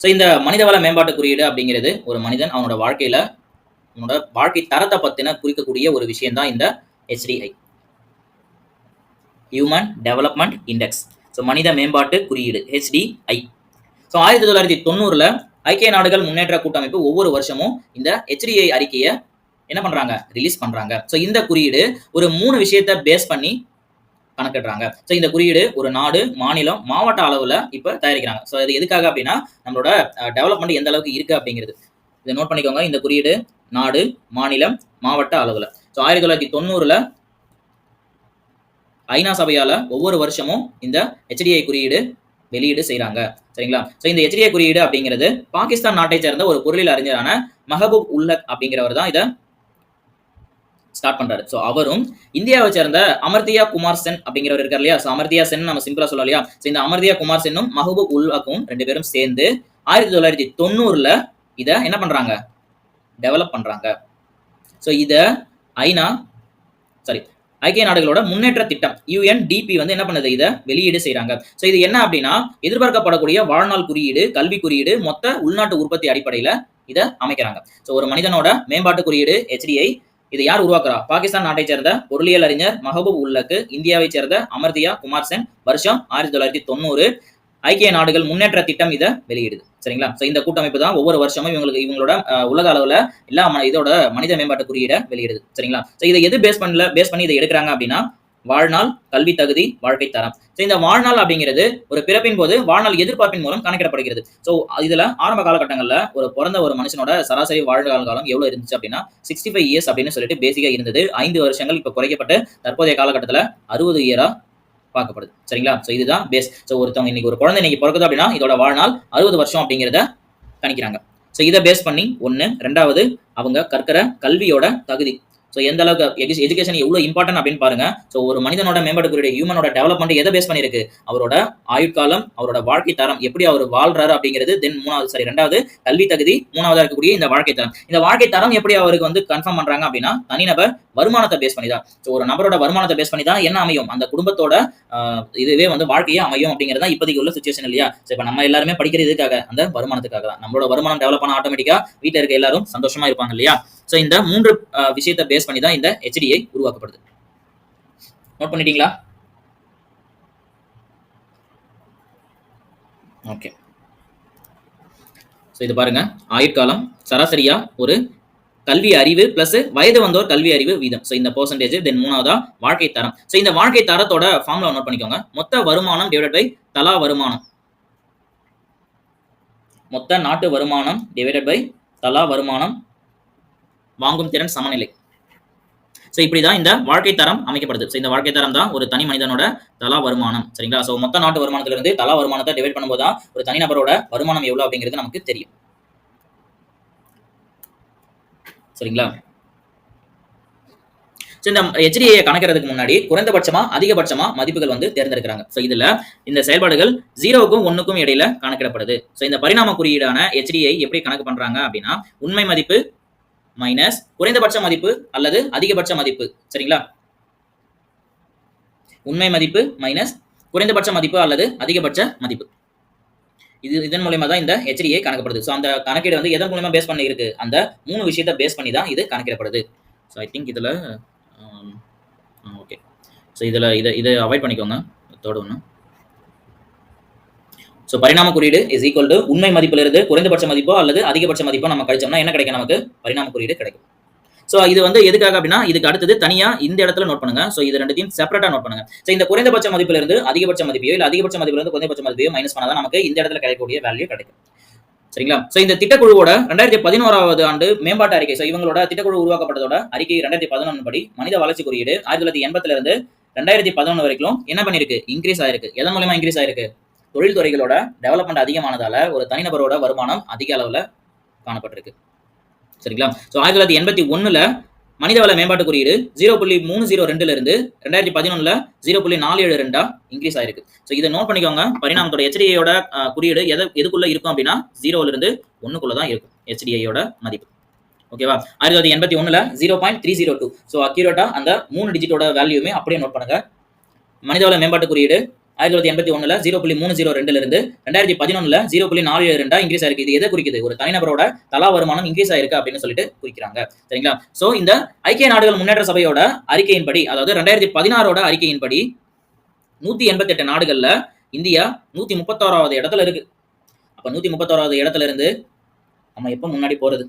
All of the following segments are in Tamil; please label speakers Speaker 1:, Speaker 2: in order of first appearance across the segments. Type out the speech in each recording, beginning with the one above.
Speaker 1: ஸோ இந்த மனிதவள மேம்பாட்டு குறியீடு அப்படிங்கிறது ஒரு மனிதன் அவனோட வாழ்க்கையில அவனோட வாழ்க்கை தரத்தை பத்தின குறிக்கக்கூடிய ஒரு விஷயம் தான் இந்த HDI human development index so மனித மேம்பாட்டு குறியீடு ஹெச்டிஐ ஸோ ஆயிரத்தி தொள்ளாயிரத்தி தொண்ணூறுல ஐக்கிய நாடுகள் முன்னேற்ற கூட்டமைப்பு ஒவ்வொரு வருஷமும் இந்த ஹெச்டிஐ அறிக்கையை என்ன பண்றாங்க? ரிலீஸ் பண்றாங்க. ஸோ இந்த குறியீடு ஒரு மூணு விஷயத்தை பேஸ் பண்ணி கணக்கிடுறாங்க. ஸோ இந்த குறியீடு ஒரு நாடு மாநிலம் மாவட்ட அளவில் இப்போ தயாரிக்கிறாங்க. ஸோ இது எதுக்காக அப்படின்னா நம்மளோட டெவலப்மெண்ட் எந்த அளவுக்கு இருக்கு அப்படிங்கிறது. இதை நோட் பண்ணிக்கோங்க. இந்த குறியீடு நாடு மாநிலம் மாவட்ட அளவில். ஸோ ஆயிரத்தி தொள்ளாயிரத்தி தொண்ணூறுல ஐநா சபையால ஒவ்வொரு வருஷமும் இந்த ஹெச்டிஐ குறியீடு வெளியீடு செய்யறாங்க சரிங்களா? ஸோ இந்த ஹெச்டிஐ குறியீடு அப்படிங்கிறது பாகிஸ்தான் நாட்டை சேர்ந்த ஒரு பொருளில் அறிஞரான மஹபூப் உல்லக் அப்படிங்கிறவர் தான் இதை ஸ்டார்ட் பண்றாரு. ஸோ அவரும் இந்தியாவை சேர்ந்த அமர்தியா குமார் சென் அப்படிங்கிறவர் இருக்கார் இல்லையா? ஸோ அமர்தியா சென் நம்ம சிம்பிளா சொல்லலாம் இல்லையா? ஸோ இந்த அமர்தியா குமார் சென்னும் மஹபூப் உல்வாக்கும் ரெண்டு பேரும் சேர்ந்து ஆயிரத்தி தொள்ளாயிரத்தி தொண்ணூறுல இதை என்ன பண்றாங்க? டெவலப் பண்றாங்க. ஸோ இதை ஐநா சாரி ஐக்கிய நாடுகளோட முன்னேற்ற திட்டம் யுஎன்டிபி வந்து என்ன பண்ணுது? இதை வெளியீடு செய்றாங்க. ஸோ இது என்ன அப்படின்னா எதிர்பார்க்கப்படக்கூடிய வாழ்நாள் குறியீடு கல்வி குறியீடு மொத்த உள்நாட்டு உற்பத்தி அடிப்படையில இதை அமைக்கிறாங்க. ஸோ ஒரு மனிதனோட மேம்பாட்டு குறியீடு ஹெச்டிஐ இதை யார் உருவாக்குறா? பாகிஸ்தான் நாட்டை சேர்ந்த பொருளியல் அறிஞர் மஹபூப் உல்லக்கு இந்தியாவை சேர்ந்த அமர்தியா குமார் சென் வருஷம் ஆயிரத்தி தொள்ளாயிரத்தி தொண்ணூறு. ஐக்கிய நாடுகள் முன்னேற்ற திட்டம் இதை வெளியிடுது. சரிங்களா? ஸோ இந்த கூட்டமைப்பு தான் ஒவ்வொரு வருஷமும் இவங்களுக்கு இவங்களோட உலக அளவில் எல்லா இதோட மனித மேம்பாட்டு குறியீடை வெளியிடுது. சரிங்களா? ஸோ இதை எது பேஸ் பண்ணல பேஸ் பண்ணி இதை எடுக்கிறாங்க அப்படின்னா வாழ்நாள் கல்வி தகுதி வாழ்க்கை தரம். ஸோ இந்த வாழ்நாள் அப்படிங்கிறது ஒரு பிறப்பின் போது வாழ்நாள் எதிர்பார்ப்பின் மூலம் கணக்கிடப்படுகிறது. ஸோ இதுல ஆரம்ப காலகட்டங்களில் ஒரு பிறந்த ஒரு மனுஷனோட சராசரி வாழ்நாள் காலம் எவ்வளவு இருந்துச்சு அப்படின்னா சிக்ஸ்டி ஃபைவ் இயர்ஸ் அப்படின்னு சொல்லிட்டு பேசிக்கா இருந்தது. ஐந்து வருஷங்கள் இப்போ குறைக்கப்பட்டு தற்போதைய காலகட்டத்தில் அறுபது இயரா பார்க்கப்படுது. சரிங்களா? ஸோ இதுதான் பேஸ் ஸோ ஒருத்தவங்க இன்னைக்கு ஒரு குழந்தை இன்னைக்கு பிறக்குது அப்படின்னா இதோட வாழ்நாள் அறுபது வருஷம் அப்படிங்கிறத கணிக்கிறாங்க. ஸோ இதை பேஸ் பண்ணி ஒன்று ரெண்டாவது அவங்க கற்கிற கல்வியோட தகுதி. ஸோ எந்த அளவுக்கு எஜுகேஷன் எவ்வளோ இம்பார்ட்டன்ட் அப்படின்னு பாருங்க. ஸோ ஒரு மனிதனோட மேம்பாட்டு ஹியூமனோட டெவலப்மெண்ட் எதை பேஸ் பண்ணியிருக்கு? அவரோட ஆயுட்காலம் அவரோட வாழ்க்கை தரம் எப்படி அவர் வாழ்றாரு அப்படிங்கிறது தென் மூணாவது சரி ரெண்டாவது கல்வி தகுதி மூணாவதா இருக்கக்கூடிய இந்த வாழ்க்கை தரம். இந்த வாழ்க்கை தரம் எப்படி அவருக்கு வந்து கன்ஃபார்ம் பண்றாங்க அப்படின்னா தனிநபர் வருமானத்தை பேஸ் பண்ணி தான் ஸோ ஒரு நபரோட வருமானத்தை பேஸ் பண்ணி தான் என்ன அமையும்? அந்த குடும்பத்தோட ஆஹ், இதுவே வந்து வாழ்க்கையே அமையும் அப்படிங்கிறது தான் இப்போதைக்கு உள்ள சுச்சுவேஷன் இல்லையா? ஸோ இப்போ நம்ம எல்லாருமே படிக்கிறது இதுக்காக அந்த வருமானத்துக்காக தான். நம்மளோட வருமானம் டெவலப் பண்ண ஆட்டோமேட்டிக்கா வீட்டில் இருக்க எல்லாரும் சந்தோஷமா இருப்பாங்க இல்லையா? ஸோ இந்த மூன்று விஷயத்தை பேஸ் பண்ணி தான் இந்த ஹெச்டிஐ உருவாக்கப்படுது. நோட் பண்ணிட்டீங்களா? ஓகே ஸோ இது பாருங்க. ஆயுட்காலம் சராசரியா ஒரு கல்வி அறிவு பிளஸ் வயது வந்தோர் கல்வி அறிவு வீதம். ஸோ இந்த பர்சன்டேஜ் தென் மூணாவதா வாழ்க்கை தரம். ஸோ இந்த வாழ்க்கை தரத்தோட ஃபார்முலா நோட் பண்ணிக்கோங்க. மொத்த வருமானம் டிவைடட் பை தலா வருமானம். மொத்த நாட்டு வருமானம் டிவைடட் பை தலா வருமானம் வாங்கும் திறன் சமநிலை. ஸோ இப்படி தான் இந்த வாழ்க்கை தரம் அமைக்கப்படுது. ஸோ இந்த வாழ்க்கை தரம் தான் ஒரு தனி மனிதனோட தலா வருமானம். சரிங்களா? ஸோ மொத்த நாட்டு வருமானத்துல இருந்து தலா வருமானத்தை டிவைட் பண்ணும்போது தான் ஒரு தனிநபரோட வருமானம் எவ்வளோ அப்படிங்கிறது நமக்கு தெரியும். சரிங்களா? ஸோ இந்த HDI கணக்கிறதுக்கு முன்னாடி குறைந்தபட்சமா அதிகபட்சமா மதிப்புகள் வந்து தேர்ந்தெடுக்கிறாங்க. ஸோ இதுல இந்த செயல்பாடுகள் ஜீரோவுக்கும் ஒன்றுக்கும் இடையில கணக்கிடப்படுது. ஸோ இந்த பரிணாம குறியீடான HDI எப்படி கணக்கு பண்றாங்க அப்படின்னா உண்மை மதிப்பு மைனஸ் குறைந்தபட்ச மதிப்பு அல்லது அதிகபட்ச மதிப்பு. சரிங்களா? உண்மை மதிப்பு மைனஸ் குறைந்தபட்ச மதிப்பு அல்லது அதிகபட்ச மதிப்பு. இது இதன் மூலயமா தான் இந்த HDI கணக்கப்படுது. ஸோ அந்த கணக்கீடு வந்து எதன் மூலயமா பேஸ் பண்ணி இருக்கு அந்த மூணு விஷயத்தை பேஸ் பண்ணி தான் இது கணக்கிடப்படுது. ஸோ ஐ திங்க் இதில் ஓகே ஸோ இதில் இதை இதை அவாய்ட் பண்ணிக்கோங்க. தேர்ட் ஒன்று ஸோ பரிணாம குறியீடு இஸ் ஈக்குவல் டு உண்மை மதிப்பிலிருந்து குறைந்தபட்ச மதிப்போ அல்லது அதிகபட்ச மதிப்போ நம்ம கழிச்சோம்னா என்ன கிடைக்கும் நமக்கு? பரிணாம குறியீடு கிடைக்கும். ஸோ இது வந்து எதுக்காக அப்படின்னா இதுக்கு அடுத்தது தனியா இந்த இடத்துல நோட் பண்ணுங்க. ஸோ இது ரெண்டுத்தையும் செப்பரேட்டா நோட் பண்ணுங்க. ஸோ இந்த குறைந்தபட்ச மதிப்பிலிருந்து அதிகபட்ச மதிப்பையோ இல்லை அதிகபட்ச மதிப்பிலிருந்து குறைந்தபட்ச மதிப்பையோ மைனஸ் பண்ணாதான் நமக்கு இந்த இடத்துல கிடைக்கக்கூடிய வேல்யூ கிடைக்கும். சரிங்களா? ஸோ இந்த திட்டக்குழுவோட ரெண்டாயிரத்தி பதினோராவது ஆண்டு மேம்பாட்டு அறிக்கை ஸோ இவங்களோட திட்டக்குழு உருவாக்கப்பட்டதோட அறிக்கை ரெண்டாயிரத்தி பதினொன்று படி மனித வளர்ச்சி குறியீடு ஆயிரத்தி தொள்ளாயிரத்தி எண்பத்துல இருந்து ரெண்டாயிரத்தி பதினொன்று வரைக்கும் என்ன பண்ணிருக்கு இன்க்ரீஸ் ஆயிருக்கு. எதன் மூலியமா இன்க்ரீஸ் ஆயிருக்கு? தொழில்துறைகளோட டெவலப்மெண்ட் அதிகமானதால ஒரு தனிநபரோட வருமானம் அதிக அளவில் காணப்பட்டிருக்கு. சரிங்களா? ஸோ ஆயிரத்தி தொள்ளாயிரத்தி எண்பத்தி ஒண்ணுல மனிதவள மேம்பாட்டு குறியீடு ஜீரோ புள்ளி மூணு ஜீரோ ரெண்டுல இருந்து ரெண்டாயிரத்தி பதினொன்னுல ஜீரோ புள்ளி நாலு ஏழு ரெண்டா இன்க்ரீஸ் ஆயிருக்கு. ஸோ இதை நோட் பண்ணிக்கோங்க. பரிணாமத்தோட ஹெச்டிஐயோட குறியீடு எது எதுக்குள்ள இருக்கும் அப்படின்னா ஜீரோல இருந்து ஒன்னுக்குள்ள தான் இருக்கும். ஹெச்டிஐயோட மதிப்பு. ஓகேவா ஆயிரத்தி தொள்ளாயிரத்தி எண்பத்தி ஒண்ணுல zero point three zero two so accurate அந்த மூணு டிஜிட்டோட வேல்யூமே அப்படியே நோட் பண்ணுங்க. மனிதவள மேம்பாட்டு குறியீடு ஆயிரத்தி தொள்ளாயிரத்தி எண்பத்தி ஒண்ணுல ஜீரோ புள்ளி மூணு ஜீரோ ரெண்டுல இருந்து ரெண்டாயிரத்தி பதினொன்னுல ஜீரோ புள்ளி நாலு ஏழு ரெண்டா இன்க்ரீஸ் ஆயிருக்கு இது எதை குறிக்குது? ஒரு தனிநபரோட தலா வருமானம் இன்க்ரீஸ் ஆயிருக்கு அப்படின்னு சொல்லிட்டு குறிக்கிறாங்க. சரிங்களா? சோ இந்த ஐக்கிய நாடுகள் முன்னேற்ற சபையோட அறிக்கையின்படி அதாவது ரெண்டாயிரத்தி பதினாறோட அறிக்கையின்படி நூத்தி எண்பத்தி எட்டு நாடுகள்ல இந்தியா நூத்தி முப்பத்தோராவது இடத்துல இருக்கு. அப்ப நூத்தி முப்பத்தோராவது இடத்துல இருந்து நம்ம எப்ப முன்னாடி போறது?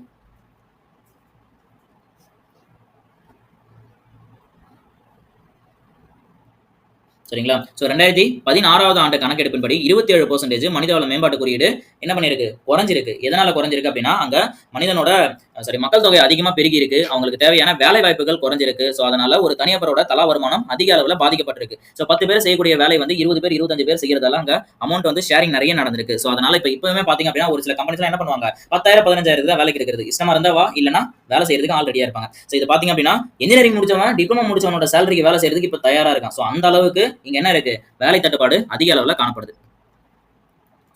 Speaker 1: சரிங்களா? ஸோ ரெண்டாயிரத்தி பதினாறாவது ஆண்டு கணக்கெடுப்பின்படி இருபத்தி ஏழு பர்சன்டேஜ் மனிதவள மேம்பாட்டு குறியீடு என்ன பண்ணிருக்கு குறைஞ்சிருக்கு. எதனால குறைஞ்சிருக்கு அப்படின்னா அங்க மனிதனோட சாரி மக்கள் தொகை அதிகமா பெருகி இருக்கு அவங்களுக்கு தேவையான வேலை வாய்ப்புகள் குறைஞ்சிருக்கு. ஸோ அதனால ஒரு தனிநபரோட தலா வருமானம் அதிக அளவில் பாதிக்கப்பட்டிருக்கு. ஸோ பத்து பேர் செய்யக்கூடிய வேலை வந்து இருபது பேர் இருபத்தஞ்சு பேர் செய்யறதெல்லாம் அங்க அமௌண்ட் வந்து ஷேரிங் நிறைய நடந்திருக்கு. ஸோ அதனால இப்போ இப்பவுமே பாத்தீங்க அப்படின்னா ஒரு சில கம்பெனிஸ்லாம் என்ன பண்ணுவாங்க? பத்தாயிரம் பதினஞ்சாயிரம் தான் வேலைக்கு இருக்கிறது இஷ்டமா இருந்தா வா இல்லைனா வேலை செய்யறதுக்கு ஆள் ரெடியா இருப்பாங்க. ஸோ இது பாத்தீங்க அப்படின்னா இன்ஜினியரிங் முடிச்சவன் டிப்ளமோ முடிச்சவனோட சேலரிக்கு வேலை செய்யறதுக்கு இப்போ தயாரா இருக்கான். ஸோ அந்த அளவுக்கு இங்க என்ன இருக்கு? வேலை தட்டுப்பாடு அதிக அளவில் காணப்படுது.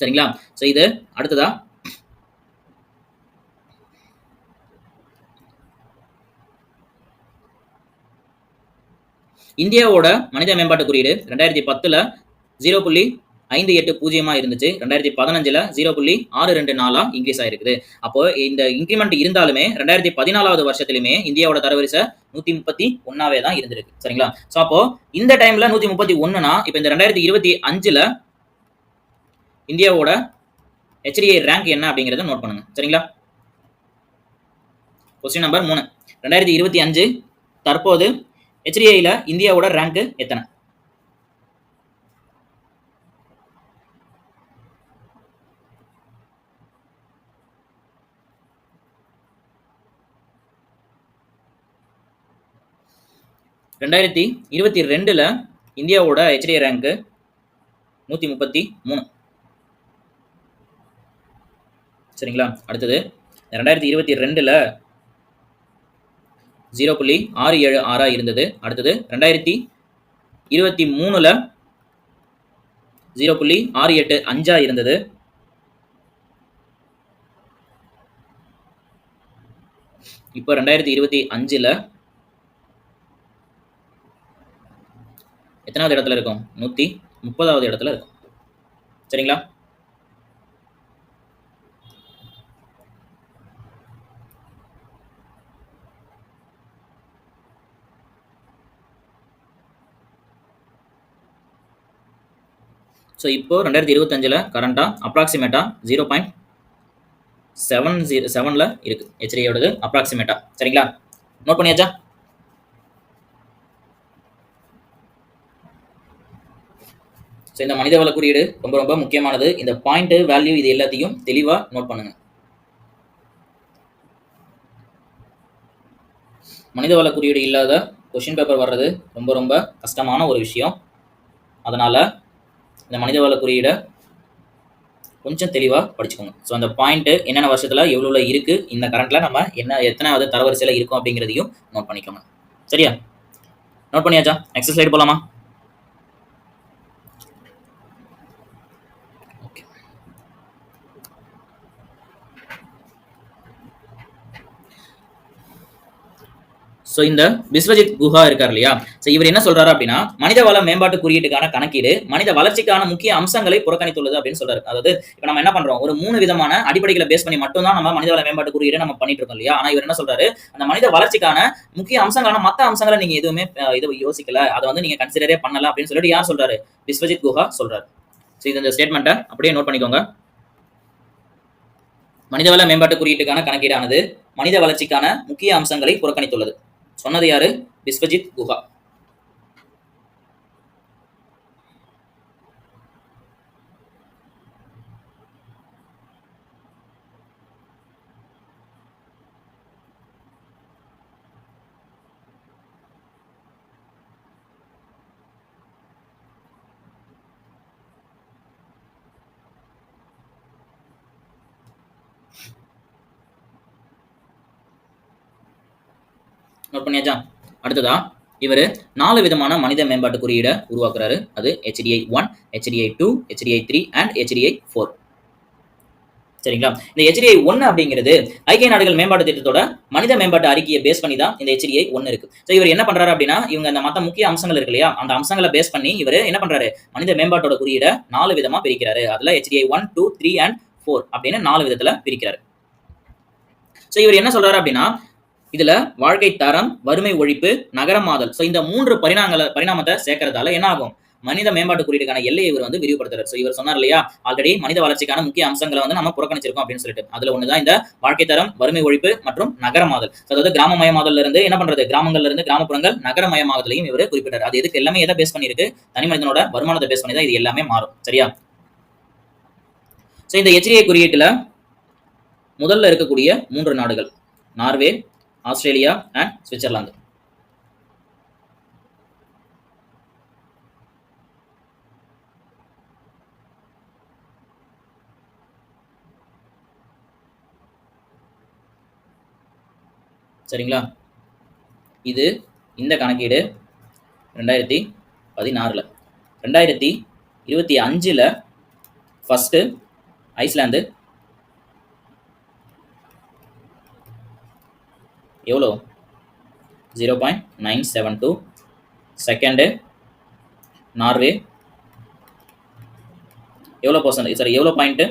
Speaker 1: சரிங்களா? ஸோ இது அடுத்ததா இந்தியாவோட மனித மேம்பாட்டு குறியீடு ரெண்டாயிரத்தி பத்துல ஜீரோ புள்ளி ஐந்து எட்டு பூஜ்ஜியமா இருந்துச்சு. ரெண்டாயிரத்தி பதினஞ்சுல ஜீரோ புள்ளி ஆறு ரெண்டு நாலா இன்க்ரீஸ் ஆயிருக்குது. அப்போ இந்த இன்க்ரிமெண்ட் இருந்தாலுமே ரெண்டாயிரத்தி பதினாலாவது வருஷத்துலயுமே இந்தியாவோட தரவரிசை நூத்தி முப்பத்தி ஒன்னாவே தான் இருந்திருக்கு. சரிங்களா? சோ அப்போ இந்த டைம்ல நூத்தி முப்பத்தி ஒண்ணுனா இப்போ இந்த ரெண்டாயிரத்தி இருபத்தி அஞ்சுல இந்தியாவோட ஹெச்டிஐ ரேங்க் என்ன அப்படிங்கறத நோட் பண்ணுங்க. சரிங்களா? கொஸ்டின் நம்பர் மூணு. ரெண்டாயிரத்தி இருபத்தி அஞ்சு தற்போது ஹெச்டிஐல இந்தியாவோட ரேங்க் எத்தனை? ரெண்டாயிரத்தி இருபத்தி ரெண்டுல இந்தியாவோட ஹெச்டிஐ ரேங்க் நூத்தி முப்பத்தி மூணு. சரிங்களா? அடுத்தது ரெண்டாயிரத்தி இருபத்தி ரெண்டுல ஜீரோ புள்ளி ஆறு ஏழு ஆறா இருந்தது. அடுத்தது ரெண்டாயிரத்தி இருபத்தி மூணுல ஜீரோ புள்ளி ஆறு எட்டு அஞ்சா இருந்தது. இப்போ ரெண்டாயிரத்தி இருபத்தி அஞ்சுல எத்தனாவது இடத்துல இருக்கும்? நூத்தி முப்பதாவது இடத்துல இருக்கும். சரிங்களா? ஸோ இப்போ ரெண்டாயிரத்தி இருபத்தஞ்சில் கரண்ட்டாக அப்ராக்சிமேட்டாக ஜீரோ பாயிண்ட் செவன் ஜீரோ செவனில் இருக்குது ஹெச்டியோடது அப்ராக்சிமேட்டாக சரிங்களா? நோட் பண்ணியாச்சா? ஸோ இந்த மனிதவள குறியீடு ரொம்ப ரொம்ப முக்கியமானது. இந்த பாயிண்ட்டு வேல்யூ இது எல்லாத்தையும் தெளிவாக நோட் பண்ணுங்கள் மனிதவள குறியீடு இல்லாத கொஷின் பேப்பர் வர்றது ரொம்ப ரொம்ப கஷ்டமான ஒரு விஷயம். அதனால் இந்த மனிதவள குறியீடை கொஞ்சம் தெளிவாக படிச்சுக்கோங்க. ஸோ அந்த பாயிண்ட்டு என்னென்ன வருஷத்தில் எவ்வளோ இருக்குது இந்த கரண்ட்டில் நம்ம என்ன எத்தனாவது தரவரிசையில் இருக்கும் அப்படிங்கிறதையும் நோட் பண்ணிக்கோங்க. சரியா? நோட் பண்ணியாச்சா? நெக்ஸ்ட் ஸ்லைடு போகலாமா ஸோ இந்த விஸ்வஜித் குஹா இருக்கார் இல்லையா? ஸோ இவர் என்ன சொல்றாரு அப்படின்னா மனித வள மேம்பாட்டு குறியீட்டுக்கான கணக்கீடு மனித வளர்ச்சிக்கான முக்கிய அம்சங்களை புறக்கணித்துள்ளது அப்படின்னு சொல்றாரு. அதாவது இப்போ நம்ம என்ன பண்றோம்? ஒரு மூணு விதமான அடிப்படைகளை பேஸ் பண்ணி மட்டும் தான் நம்ம மனித வள மேம்பாட்டு குறியீடு நம்ம பண்ணிட்டு இருக்கோம் இல்லையா? ஆனா இவர் என்ன சொல்றாரு? அந்த மனித வளர்ச்சிக்கான முக்கிய அம்சங்களான மற்ற அம்சங்களை நீங்க எதுவுமே இது யோசிக்கல. அதை வந்து நீங்க கன்சிடரே பண்ணல அப்படின்னு சொல்லிட்டு யார் சொல்றாரு? விஸ்வஜித் குஹா சொல்றாரு. ஸோ இது இந்த ஸ்டேட்மெண்ட்டை அப்படியே நோட் பண்ணிக்கோங்க. மனிதவள மேம்பாட்டு குறியீட்டுக்கான கணக்கீடானது மனித வளர்ச்சிக்கான முக்கிய அம்சங்களை புறக்கணித்துள்ளது. சொன்னது யாரு? விஸ்வஜித் குஹா. நோட் பண்ணியாச்சா? அடுத்ததா இவர் நாலு விதமான மனித மேம்பாட்டு குறியீடை உருவாக்குறாரு. அது HDI one HDI two HDI three and HDI four சரிங்களா? இந்த ஹெச்டிஐ ஒன்னு அப்படிங்கிறது ஐக்கிய நாடுகள் மேம்பாட்டு திட்டத்தோட மனித மேம்பாட்டு அறிக்கையை பேஸ் பண்ணி தான் இந்த ஹெச்டிஐ ஒன்னு இருக்கு. ஸோ இவர் என்ன பண்றாரு அப்படின்னா இவங்க அந்த மத்த முக்கிய அம்சங்கள் இருக்கு இல்லையா? அந்த அம்சங்களை பேஸ் பண்ணி இவர் என்ன பண்றாரு? மனித மேம்பாட்டோட குறியீடை நாலு விதமா பிரிக்கிறாரு. அதுல HDI one two three and four அப்படின்னு நாலு விதத்துல பிரிக்கிறாரு. ஸோ இவர் என்ன சொல்றாரு அப்படின்னா இதுல வாழ்க்கை தரம் வறுமை ஒழிப்பு நகரமாதல் ஸோ இந்த மூன்று பரிணாமங்களை பரிணாமத்தை சேர்க்கறதால என்ன ஆகும்? மனித மேம்பாட்டு குறியீடுக்கான எல்லையை இவர் வந்து விரிவுபடுத்துறாரு. ஸோ இவர் சொன்னார் இல்லையா? ஆல்ரெடி மனித வளர்ச்சிக்கான முக்கிய அம்சங்களை வந்து நம்ம புறக்கணிச்சிருக்கோம் அப்படின்னு சொல்லிட்டு. அதுல ஒண்ணுதான் இந்த வாழ்க்கை தரம் வறுமை ஒழிப்பு மற்றும் நகரமாதல் அதாவது கிராமமயமாதல இருந்து என்ன பண்றது? கிராமங்கள்ல இருந்து கிராமப்புறங்கள் நகரமயமாதலையும் இவர் குறிப்பிட்டார். அது எதுக்கு எல்லாமே எதை பேஸ் பண்ணிருக்கு தனி மனிதனோட வருமானத்தை பேஸ் பண்ணி தான் இது எல்லாமே மாறும். சரியா? ஸோ இந்த எச்சரிக்கை குறியீட்டுல முதல்ல இருக்கக்கூடிய மூன்று நாடுகள். Norway Australia and Switzerland. சரிங்களா? இது இந்த கணக்கீடு ரெண்டாயிரத்தி பதினாறில். ரெண்டாயிரத்தி இருபத்தி அஞ்சில் ஃபஸ்ட்டு ஐஸ்லாந்து எவ்வளோ zero point nine seven two second Norway எவ்வளோ பர்சன்ட் சாரி எவ்வளோ point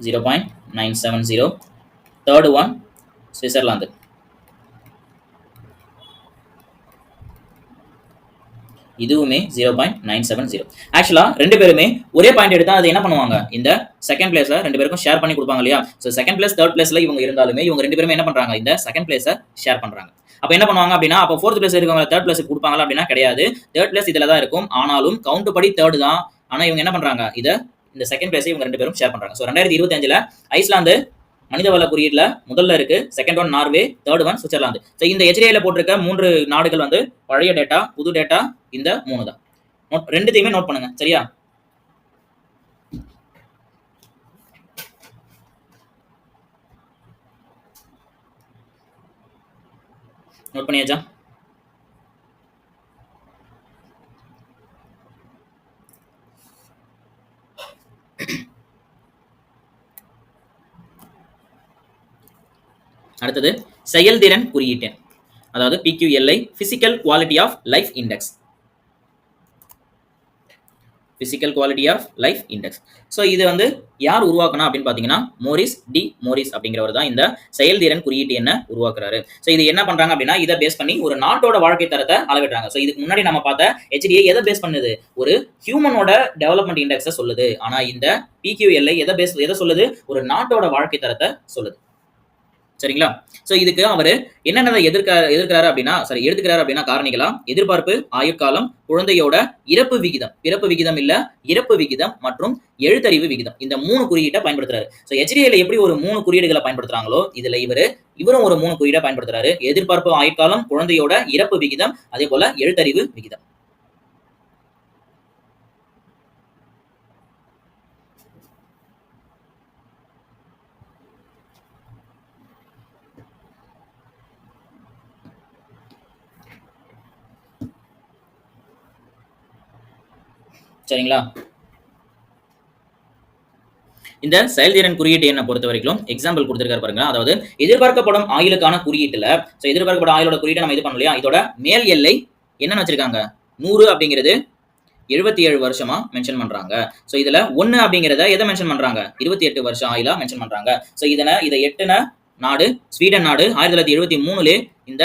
Speaker 1: zero point nine seven zero third one Switzerland இதுவுமே zero point nine seven zero ஆக்சுவலாக ரெண்டு பேருமே ஒரே பாயிண்ட் எடுத்தா அது என்ன பண்ணுவாங்க? இந்த செகண்ட் பிளேஸில் ரெண்டு பேருக்கும் ஷேர் பண்ணி கொடுப்பாங்க இல்லையா? ஸோ செகண்ட் பிளேஸ் தேர்ட் பிளேஸ்ல இவங்க இருந்தாலுமே இவங்க ரெண்டு பேருமே என்ன பண்றாங்க? இந்த செகண்ட் பிளேஸை ஷேர் பண்றாங்க. அப்போ என்ன பண்ணுவாங்க அப்படின்னா அப்போ ஃபோர்த் பிளேஸ் இருக்கவங்க தேர்ட் பிளேஸ் கொடுப்பாங்களா அப்படின்னா கிடையாது. தேர்ட் பிளேஸ் இதில் தான் இருக்கும். ஆனாலும் கவுண்ட் படி தேர்ட் தான். ஆனால் இவங்க என்ன பண்றாங்க? இதை இந்த செகண்ட் பிளேஸை இவங்க ரெண்டு பேரும் ஷேர் பண்றாங்க. ஸோ ரெண்டாயிரத்தி இருபத்தஞ்சில் ஐஸ்லாந்து மனிதவள குறியீட்டுல முதல்ல இருக்கு second one Norway third one Switzerland. So இந்த ஹெச்டிஐல போட்டிருக்க மூன்று நாடுகள் வந்து பழைய டேட்டா புது டேட்டா இந்த மூணு தான். நோட் ரெண்டுத்தையுமே நோட் பண்ணுங்க சரியா? நோட் பண்ணியாச்சா? அடுத்தது செயல்திறன் குறியீட்டு அதாவது PQLI physical quality of life index physical quality of life index so இது வந்து யார் உருவாக்கணும் அப்படின்னு பார்த்தீங்கன்னா மோரிஸ் டி மோரிஸ் அப்படிங்கிறவர் தான் இந்த செயல்திறன் குறியீட்டு என்ன உருவாக்குறாரு. ஸோ இது என்ன பண்றாங்க அப்படின்னா இதை பேஸ் பண்ணி ஒரு நாட்டோட வாழ்க்கை தரத்தை அளவிடுறாங்க. ஸோ இதுக்கு முன்னாடி நம்ம பார்த்த ஹெச்டிஏ எதை பேஸ் பண்ணுது? ஒரு ஹியூமனோட டெவலப்மெண்ட் இண்டெக்ஸை சொல்லுது. ஆனால் இந்த பிக்யூஎல்ஐ எதை பேஸ் எதை சொல்லுது? ஒரு நாட்டோட வாழ்க்கை தரத்தை சொல்லுது. சரிங்களா? சோ இதுக்கு அவர் என்னென்ன எதிர்க்க எதிர்க்கிறாரு அப்படின்னா சாரி எடுத்துக்கிறாரு அப்படின்னா காரணிகளா எதிர்பார்ப்பு ஆயுட்காலம் குழந்தையோட இறப்பு விகிதம். பிறப்பு விகிதம் இல்ல இறப்பு விகிதம் மற்றும் எழுத்தறிவு விகிதம். இந்த மூணு குறியீட்டை பயன்படுத்துறாரு. ஸோ ஹெச்டிஏல எப்படி ஒரு மூணு குறியீடுகளை பயன்படுத்துறாங்களோ இதுல இவரு இவரும் ஒரு மூணு குறியீடை பயன்படுத்துறாரு. எதிர்பார்ப்பு ஆயுட்காலம் குழந்தையோட இறப்பு விகிதம் அதே போல எழுத்தறிவு விகிதம். சரிங்களா? இந்த செயல்திறன் குறியீட்டு என்ன பொறுத்த வரைக்கும் எக்ஸாம்பிள் கொடுத்துருக்காரு பாருங்க. அதாவது எதிர்பார்க்கப்படும் ஆயுளுக்கான குறியீட்டுல ஸோ எதிர்பார்க்கப்படும் ஆயுளோட குறியீட்டை நம்ம இது பண்ணோம் இல்லையா? இதோட மேல் எல்லை என்னன்னு வச்சிருக்காங்க. நூறு அப்படிங்கிறது எழுபத்தி ஏழு வருஷமா மென்ஷன் பண்றாங்க. ஸோ இதுல ஒன்னு அப்படிங்கிறத எதை மென்ஷன் பண்றாங்க? இருபத்தி எட்டு வருஷம் ஆயுளா மென்ஷன் பண்றாங்க. ஸோ இதனை இதை எட்டுன நாடு ஸ்வீடன் நாடு ஆயிரத்தி தொள்ளாயிரத்தி எழுபத்தி மூணுலே இந்த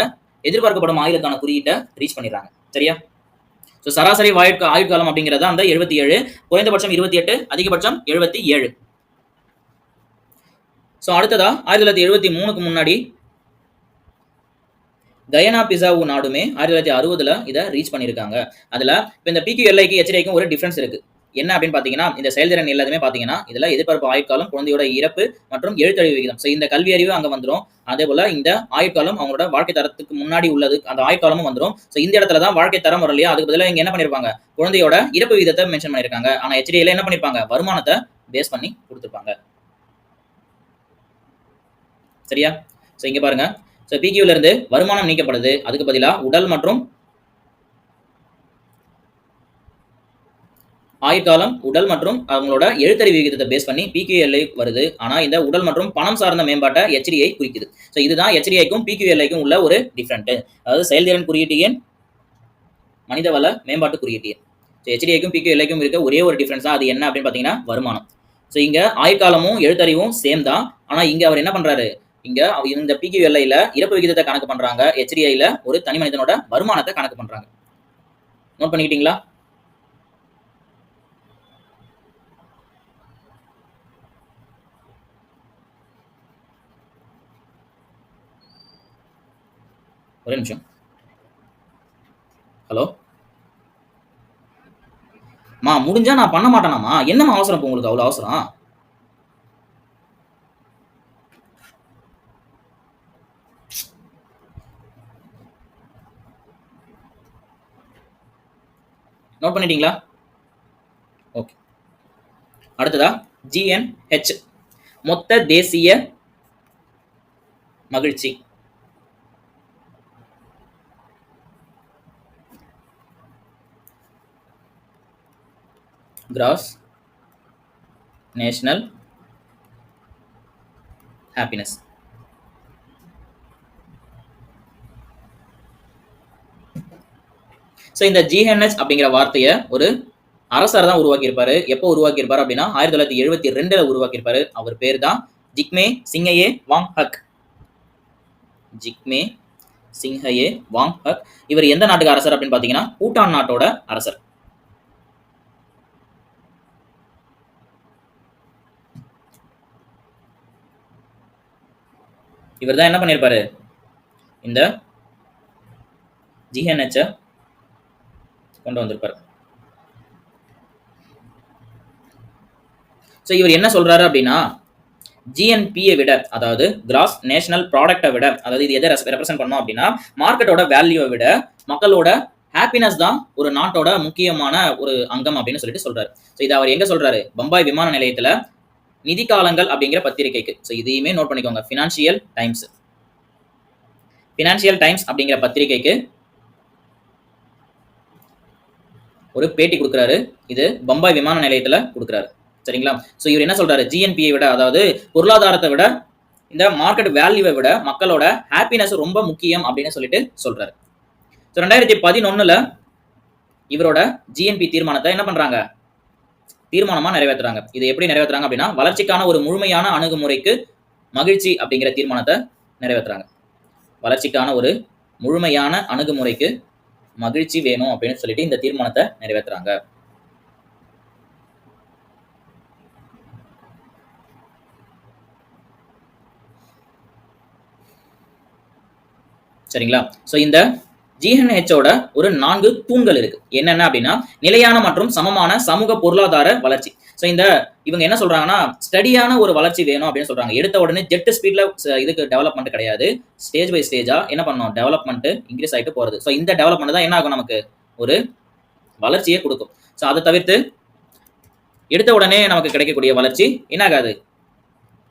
Speaker 1: எதிர்பார்க்கப்படும் ஆயுளுக்கான குறியீட்டை ரீச் பண்ணிடுறாங்க. சரியா? ஸோ சராசரி ஆயுட்கா ஆயுட்காலம் அப்படிங்கிறத அந்த எழுபத்தி ஏழு குறைந்தபட்சம் இருபத்தி எட்டு அதிகபட்சம் எழுபத்தி ஏழு. ஸோ அடுத்ததா ஆயிரத்தி தொள்ளாயிரத்தி எழுபத்தி மூணுக்கு முன்னாடி கயனா பிசாவு நாடுமே ஆயிரத்தி தொள்ளாயிரத்தி அறுபதுல இதை ரீச் பண்ணியிருக்காங்க. அதுல இப்போ இந்த பிக்யூ எல்ஐக்கு ஒரு டிஃபரன்ஸ் இருக்கு. என்ன அப்படின்னு பாத்தீங்கன்னா இந்த செயல்திறன் எல்லாத்துமே பாத்தீங்கன்னா இதுல எதிர்பார்ப்பு ஆயுட்காலம் குழந்தையோட இறப்பு மற்றும் எழுத்தறிவு விகிதம். ஸோ இந்த கல்வி அறிவு அங்க வந்துடும் அதே போல இந்த ஆயுட்காலம் அவங்களோட வாழ்க்கை தரத்துக்கு முன்னாடி உள்ளது அந்த ஆயுட்காலமும் வந்துரும். ஸோ இந்த இடத்துல தான் வாழ்க்கை தரம் வரும் இல்லையா? அதுக்கு பதிலாக இங்க என்ன பண்ணிருப்பாங்க? குழந்தையோட இறப்பு விகிதத்தை மென்ஷன் பண்ணிருக்காங்க. ஆனா ஹெச்டிஐல என்ன பண்ணிருப்பாங்க? வருமானத்தை பேஸ் பண்ணி கொடுத்துருப்பாங்க. சரியா? ஸோ இங்க பாருங்க. ஸோ பிக்யூல இருந்து வருமானம் நீக்கப்படுது. அதுக்கு பதிலாக உடல் மற்றும் ஆயுட்காலம் உடல் மற்றும் அவங்களோட எழுத்தறிவு விகிதத்தை பேஸ் பண்ணி பிக்யூஎல்ஐ வருது. ஆனா இந்த உடல் மற்றும் பணம் சார்ந்த மேம்பாட்டை ஹெச்டிஐ குறிக்குது. ஸோ இதுதான் HDI-க்கும் பிக்யூஎல்ஐக்கும் உள்ள ஒரு டிஃப்ரெண்ட் அதாவது செயல்திறன் குறியீட்டு எண் மனிதவள மேம்பாட்டு குறியீட்டு எண். ஸோ ஹெச்டிஐக்கும் பிக்யூஎல்ஐக்கும் இருக்க ஒரே ஒரு டிஃப்ரென்ஸ் தான் அது என்ன அப்படின்னு பார்த்தீங்கன்னா வருமானம். ஸோ இங்கே ஆயுட்காலமும் எழுத்தறிவும் சேம் தான். ஆனால் இங்கே அவர் என்ன பண்றாரு? இங்க இந்த பிக்யூஎல்ஐயில் இறப்பு விகிதத்தை கணக்கு பண்ணுறாங்க ஹெச்டிஐயில் ஒரு தனி மனிதனோட வருமானத்தை கணக்கு பண்ணுறாங்க நோட் பண்ணிக்கிட்டீங்களா? ஒரே நிமிஷம். ஹலோ? மா முடிஞ்சா நான் பண்ண மாட்டேனாமா? என்னம்மா அவசரம் இப்போ உங்களுக்கு? அவ்வளோ அவசரம்? நோட் பண்ணிட்டீங்களா? ஓகே அடுத்ததா ஜிஎன்ஹெச் மொத்த தேசிய மகிழ்ச்சி. கிராஸ் நேஷனல் ஹாப்பினஸ் ஸோ இந்த ஜிஹென்ஹெச் அப்படிங்கிற வார்த்தையை ஒரு அரசர் தான் உருவாக்கியிருப்பாரு. எப்போ உருவாக்கியிருப்பாரு அப்படின்னா ஆயிரத்தி தொள்ளாயிரத்தி எழுபத்தி ரெண்டுல உருவாக்கியிருப்பாரு. அவர் பேர் தான் ஜிக்மே சிங்கையே வாங் ஹக் ஜிக்மே சிங்ஹயே வாங் ஹக் இவர் எந்த நாட்டுக்கு அரசர் அப்படின்னு பார்த்தீங்கன்னா பூட்டான் நாட்டோட அரசர். இவர் தான் என்ன பண்ணியிருப்பாரு இந்த ஜிஹென்ஹெச்சை கொண்டு வந்திருப்பாரு. ஸோ இவர் என்ன சொல்றாரு அப்படின்னா ஜிஎன்பியை விட அதாவது கிராஸ் நேஷனல் ப்ராடக்ட்டை விட அதாவது இது எதை ரெப்ரசென்ட் பண்ணோம் அப்படின்னா மார்க்கெட்டோட வேல்யூவை விட மக்களோட ஹாப்பினஸ் தான் ஒரு நாட்டோட முக்கியமான ஒரு அங்கம் அப்படின்னு சொல்லிட்டு சொல்றாரு. ஸோ இதை அவர் எங்க சொல்றாரு? பம்பாய் விமான நிலையத்துல நிதி காலங்கள் அப்படிங்கிற பத்திரிகைக்கு. ஸோ இதையுமே நோட் பண்ணிக்கோங்க. ஃபினான்ஷியல் டைம்ஸ் ஃபினான்ஷியல் டைம்ஸ் அப்படிங்கிற பத்திரிகைக்கு ஒரு பேட்டி கொடுக்குறாரு. இது பம்பாய் விமான நிலையத்துல கொடுக்குறாரு. சரிங்களா? ஸோ இவர் என்ன சொல்றாரு? ஜிஎன்பியை விட அதாவது பொருளாதாரத்தை விட இந்த மார்க்கெட் வேல்யூவை விட மக்களோட ஹாப்பினஸ் ரொம்ப முக்கியம் அப்படின்னு சொல்லிட்டு சொல்றாரு. ஸோ ரெண்டாயிரத்தி பதினொன்னுல இவரோட ஜிஎன்பி தீர்மானத்தை என்ன பண்றாங்க? தீர்மானமா நிறைவேற்றுறாங்க இது எப்படி நிறைவேற்றுறாங்க அப்படின்னா வளர்ச்சிக்கான ஒரு முழுமையான அணுகுமுறைக்கு மகிழ்ச்சி அப்படிங்கிற தீர்மானத்தை நிறைவேற்றுறாங்க வளர்ச்சிக்கான ஒரு முழுமையான அணுகுமுறைக்கு மகிழ்ச்சி வேணும் அப்படின்னு சொல்லிட்டு இந்த தீர்மானத்தை நிறைவேற்றுறாங்க சரிங்களா? ஸோ இந்த ஜிஎன்ஹெச்சோட ஒரு நான்கு தூண்கள் இருக்கு. என்னென்ன அப்படின்னா நிலையான மற்றும் சமமான சமூக பொருளாதார வளர்ச்சி. ஸோ இந்த இவங்க என்ன சொல்றாங்கன்னா ஸ்டடியான ஒரு வளர்ச்சி வேணும் அப்படின்னு சொல்றாங்க. எடுத்த உடனே ஜெட் ஸ்பீட்ல இதுக்கு டெவலப்மெண்ட் கிடையாது. ஸ்டேஜ் பை ஸ்டேஜா என்ன பண்ணணும்? டெவலப்மெண்ட் இன்க்ரீஸ் ஆகிட்டு போறது. ஸோ இந்த டெவலப்மெண்ட் தான் என்ன ஆகும் நமக்கு? ஒரு வளர்ச்சியை கொடுக்கும். ஸோ அதை தவிர்த்து எடுத்த உடனே நமக்கு கிடைக்கக்கூடிய வளர்ச்சி என்ன ஆகாது?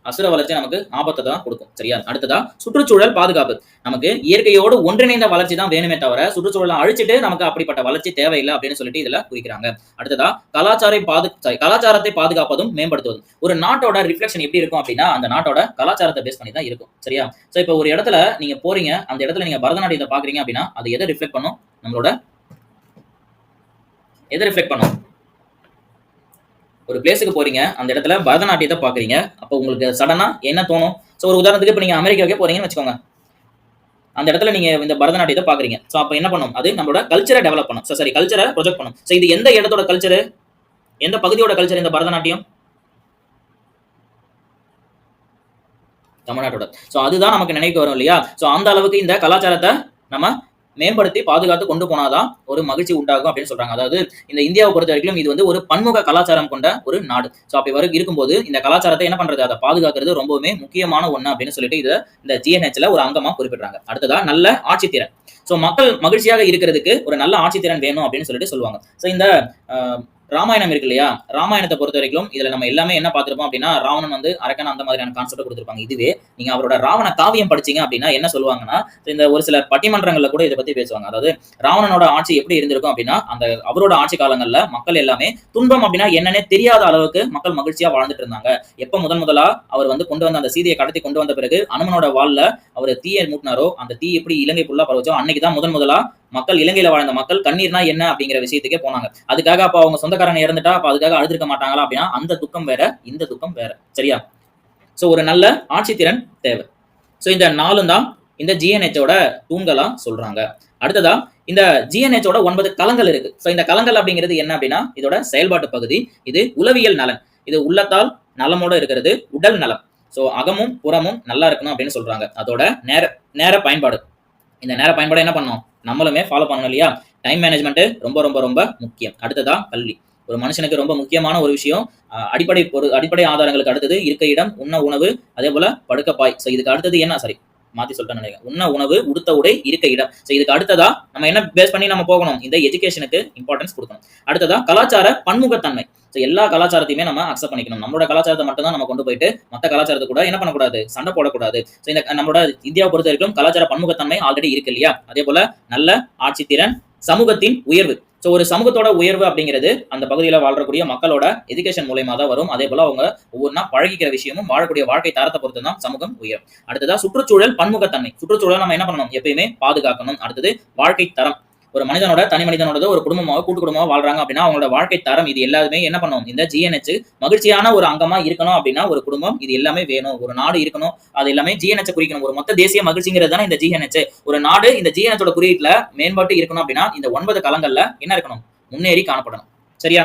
Speaker 1: அசுர வளர்ச்சி நமக்கு ஆபத்தை தான் கொடுக்கும் சரியா? அடுத்ததா சுற்றுச்சூழல் பாதுகாப்பு. நமக்கு இயற்கையோடு ஒன்றிணைந்த வளர்ச்சி தான் வேணுமே தவிர சுற்றுச்சூழலை அழிச்சிட்டு நமக்கு அப்படிப்பட்ட வளர்ச்சி தேவையில்லை அப்படின்னு சொல்லிட்டு இதுல குறிக்கிறாங்க. அடுத்ததா கலாச்சாரை பாது சாரி கலாச்சாரத்தை பாதுகாப்பதும் மேம்படுத்துவதும். ஒரு நாட்டோட ரிஃப்ளெக்ஷன் எப்படி இருக்கும் அப்படின்னா அந்த நாட்டோட கலாச்சாரத்தை பேஸ் பண்ணி தான் இருக்கும் சரியா? சோ இப்போ ஒரு இடத்துல நீங்க போறீங்க அந்த இடத்துல நீங்க பரதநாட்டியத்தை பாக்குறீங்க அப்படின்னா அது எதை ரிஃப்ளெக்ட் பண்ணும்? நம்மளோட எதை ரிஃப்ளெக்ட் பண்ணும்? ஒரு பிளேஸுக்கு போறீங்க அந்த இடத்துல பரதநாட்டியத்தை பாக்குறீங்க அப்போ உங்களுக்கு சடனா என்ன தோணும்? ஸோ ஒரு உதாரணத்துக்கு இப்போ நீங்க அமெரிக்காவுக்கே போறீங்கன்னு வச்சுக்கோங்க. அந்த இடத்துல நீங்க இந்த பரதநாட்டியத்தை பாக்குறீங்க ஸோ அப்போ என்ன பண்ணும்? அது நம்மளோட கல்ச்சரை டெவலப் பண்ணும். ஸோ சரி கல்ச்சரை ப்ரொஜெக்ட் பண்ணும். ஸோ இது எந்த இடத்தோட கல்ச்சரு எந்த பகுதியோட கல்ச்சர் இந்த பரதநாட்டியம்? தமிழ்நாட்டோட. ஸோ அதுதான் நமக்கு நினைவுக்கு வரும் இல்லையா? ஸோ அந்த அளவுக்கு இந்த கலாச்சாரத்தை நம்ம மேம்படுத்தி பாதுகாத்து கொண்டு போனாதான் ஒரு மகிழ்ச்சி உண்டாகும் அப்படின்னு சொல்றாங்க. அதாவது இந்த இந்தியாவை பொறுத்த வரைக்கும் இது வந்து ஒரு பன்முக கலாச்சாரம் கொண்ட ஒரு நாடு. ஸோ அப்படி வரும் இருக்கும்போது இந்த கலாச்சாரத்தை என்ன பண்றது? அதை பாதுகாக்கிறது ரொம்பவுமே முக்கியமான ஒண்ணு அப்படின்னு சொல்லிட்டு இதை இந்த ஜிஎன்ஹெச்ல ஒரு அங்கமா குறிப்பிடுறாங்க. அடுத்ததா நல்ல ஆட்சித்திறன் ஸோ மக்கள் மகிழ்ச்சியாக இருக்கிறதுக்கு ஒரு நல்ல ஆட்சித்திறன் வேணும் அப்படின்னு சொல்லிட்டு சொல்லுவாங்க. ஸோ இந்த ராமாயணம் இருக்கு இல்லையா ராமாயணத்தை பொறுத்த வரைக்கும் இதுல நம்ம எல்லாமே என்ன பார்த்திருப்போம் அப்படின்னா ராவணன் வந்து அரக்கன் அந்த மாதிரியான கான்செப்ட் கொடுத்துருப்பாங்க. இதுவே நீங்க அவரோட ராவண காவியம் படிச்சீங்க அப்படின்னா என்ன சொல்லுவாங்கன்னா இந்த ஒரு சில பட்டிமன்றங்கள்ல கூட இதை பத்தி பேசுவாங்க. அதாவது ராவணனோட ஆட்சி எப்படி இருந்திருக்கும் அப்படின்னா அந்த அவரோட ஆட்சி காலங்கள்ல மக்கள் எல்லாமே துன்பம் அப்படின்னா என்னன்னே தெரியாத அளவுக்கு மக்கள் மகிழ்ச்சியா வாழ்ந்துட்டு இருந்தாங்க. எப்ப முதன் முதலா அவர் வந்து கொண்டு வந்த அந்த சீதையை கடத்தி கொண்டு வந்த பிறகு அனுமனோட வாழ்ல அவர் தீயை மூட்டினாரோ அந்த தீ எப்படி இலங்கை ஃபுல்லா பரவச்சோ அன்னைக்கு தான் முதன் முதலா மக்கள் இலங்கையில வாழ்ந்த மக்கள் கண்ணீர்னா என்ன அப்படிங்கிற விஷயத்துக்கே போனாங்க. அதுக்காக அப்ப அவங்க சொந்தக்காரங்க இறந்துட்டா அப்ப அதுக்காக அழுதுருக்க மாட்டாங்களா அப்படின்னா அந்த துக்கம் வேற இந்த துக்கம் வேற. சரியா? சோ ஒரு நல்ல ஆட்சித்திறன் தேவை. சோ இந்த நாலும் தான் இந்த ஜிஎன்ஹெச்சோட தூண்களா சொல்றாங்க. அடுத்ததா இந்த ஜிஎன்ஹெச்சோட ஒன்பது களங்கள் இருக்கு. சோ இந்த களங்கள் அப்படிங்கிறது என்ன அப்படின்னா இதோட செயல்பாட்டு பகுதி இது உளவியல் நலன். இது உள்ளத்தால் நலமோட இருக்கிறது உடல் நலம். சோ அகமும் புறமும் நல்லா இருக்கணும் அப்படின்னு சொல்றாங்க. அதோட நேர நேர பயன்பாடு. இந்த நேர பயன்பாடு என்ன பண்ணும் நம்மளுமே ஃபாலோ பண்ணணும் இல்லையா? டைம் மேனேஜ்மெண்ட் ரொம்ப ரொம்ப ரொம்ப முக்கியம். அடுத்ததா கல்வி. ஒரு மனுஷனுக்கு ரொம்ப முக்கியமான ஒரு விஷயம் அஹ், அடிப்படை ஒரு அடிப்படை ஆதாரங்களுக்கு அடுத்தது இருக்க இடம் உண்ண உணவு அதே போல படுக்கப்பாய் ஸோ இதுக்கு அடுத்தது என்ன? சாரி மாத்தி சொல்லிட்டேன் நினைக்கிறேன். உண்ண உணவு உடுத்த உடை இருக்க இடம். ஸோ இதுக்கு அடுத்ததா நம்ம என்ன பேஸ் பண்ணி நம்ம போகணும்? இந்த எஜுகேஷனுக்கு இம்பார்ட்டன்ஸ் கொடுக்கணும். அடுத்ததா கலாச்சார பன்முகத்தன்மை. ஸோ எல்லா கலாச்சாரத்தையுமே நம்ம அக்செப்ட் பண்ணிக்கணும். நம்மளோட கலாச்சாரத்தை மட்டும் தான் நம்ம கொண்டு போயிட்டு மற்ற கலாச்சாரத்தை கூட என்ன பண்ணக்கூடாது? சண்டை போடக்கூடாது. ஸோ இந்த நம்மளோட இந்தியாவை பொறுத்த வரைக்கும் கலாச்சார பன்முகத்தன்மை ஆல்ரெடி இருக்கு இல்லையா? அதே போல நல்ல ஆட்சித்திறன் சமூகத்தின் உயர்வு. ஸோ ஒரு சமூகத்தோட உயர்வு அப்படிங்கிறது அந்த பகுதியில் வாழ்றக்கூடிய மக்களோட எஜுகேஷன் மூலயமா தான் வரும். அதே போல அவங்க ஒவ்வொன்றா பழகிக்கிற விஷயமும் வாழக்கூடிய வாழ்க்கை தரத்தை பொறுத்து தான் சமூகம் உயரும். அடுத்ததா சுற்றுச்சூழல் பன்முகத்தன்மை. சுற்றுச்சூழல் நம்ம என்ன பண்ணணும்? எப்பயுமே பாதுகாக்கணும். அடுத்தது வாழ்க்கை தரம். ஒரு மனிதனோட தனி மனிதனோட ஒரு குடும்பமாக கூட்டு குடும்பமாக வாழ்றாங்க அப்படின்னா அவங்களோட வாழ்க்கை தரம் இது எல்லாருமே என்ன பண்ணணும் இந்த ஜிஎன்ஹெச் மகிழ்ச்சியான ஒரு அங்கமா இருக்கணும் அப்படின்னா ஒரு குடும்பம் இது எல்லாமே வேணும். ஒரு நாடு இருக்கணும் அது எல்லாமே ஜிஎன்ஹெச் குறிக்கணும். ஒரு மொத்த தேசிய மகிழ்ச்சிங்கிறது தானே இந்த ஜிஎன்ஹெச் ஒரு நாடு இந்த ஜிஎன்ஹெச்சோட குறியீட்டுல மேம்பாட்டு இருக்கணும் அப்படின்னா இந்த ஒன்பது களங்கள்ல என்ன இருக்கணும்? முன்னேறி காணப்படணும். சரியா?